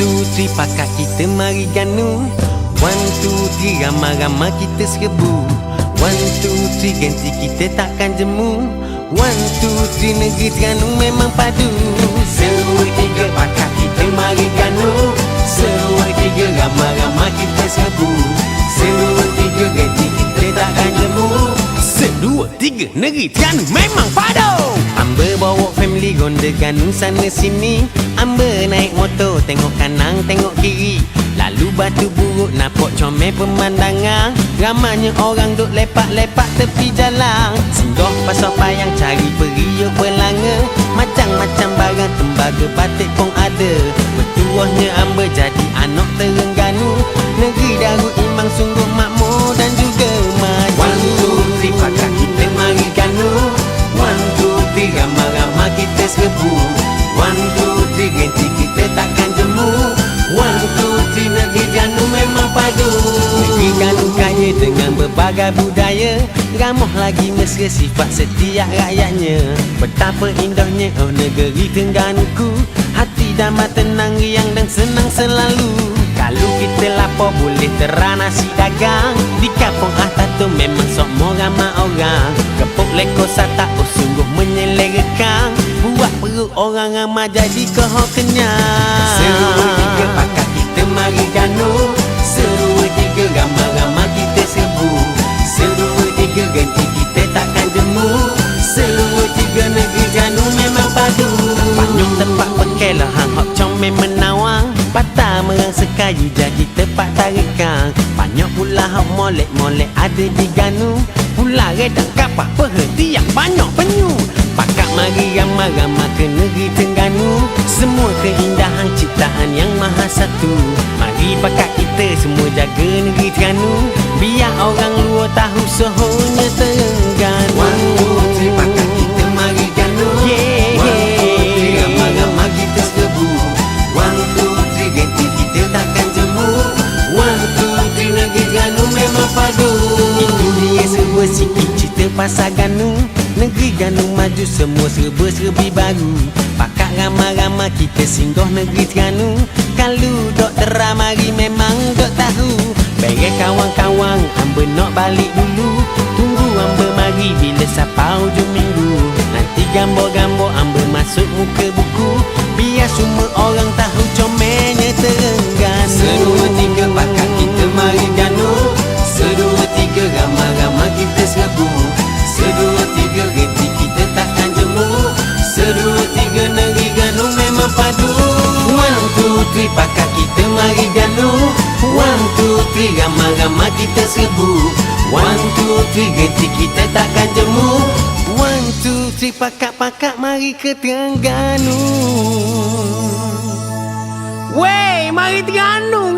two, three, pakat kita mari ganu. One, two, three, ramai-ramai kita serbu. One, two, three, ganti kita takkan jemu. One, two, three, negeri Terengganu memang padu. Seru tiga, pakat kita mari ganu. Seru tiga, ramai-ramai kita serbu. Seru tiga, ganti kita takkan jemu. Sedua, tiga, negeri Terengganu memang padu Amber bawa family ronda ganu sana sini. Amber naik motor tengok kanan tengok kiri. Lalu batu buruk nampak comel pemandangan. Ramanya orang duk lepak-lepak tepi jalan. Singgah pasal payang cari periuk pelanga Macam-macam barang tembaga batik pun ada. Bertuahnya Amber jadi anak Terengganu. Negeri Darul Imam sungguh makmur dan juga berbagai budaya Ramah lagi mesra sifat setiap rakyatnya. Betapa indahnya oh negeri Tengganuku Hati damai tenang, riang dan senang selalu. Kalau kita lapar boleh terang nasi dagang. Di kampung atas tu memang semua ramai orang. Kepuk leko sata oh sungguh menyelerakan. Buat perut orang ramai jadi kohor kenyang. Seru tiga pakat kita mari ganu Seru tiga pakai hang hok comel menawang. Patah sekayu jadi tempat tarikan Banyak pula hok molek-molek ada di ganu. Pula redak kapal perhentian banyak penyu. Pakat mari ramai-ramai ke negeri Tengganu. Semua keindahan ciptaan yang maha satu. Mari pakat kita semua jaga negeri Terengganu. Biar orang luar tahu sohonya Terengganu. One, two, Two, three, negeri Terengganu memang padu. Itu dia sebuah sikit cerita pasal Ganu Negeri Ganu maju semua serba-serbi baru. Pakat ramai-ramai kita singgah negeri Terengganu Kalau dok teramari memang dok tahu Bagai kawan-kawan amber nak balik dulu. Tunggu amber mari bila sapa hujung minggu Nanti gambar-gambar amber masuk muka buku. Biar semua orang tahu three, ramai-ramai kita serbu. One, two, three, ganti kita takkan jemu. One, two, three, pakat-pakat mari ke Terengganu. Wey, mari Terengganu.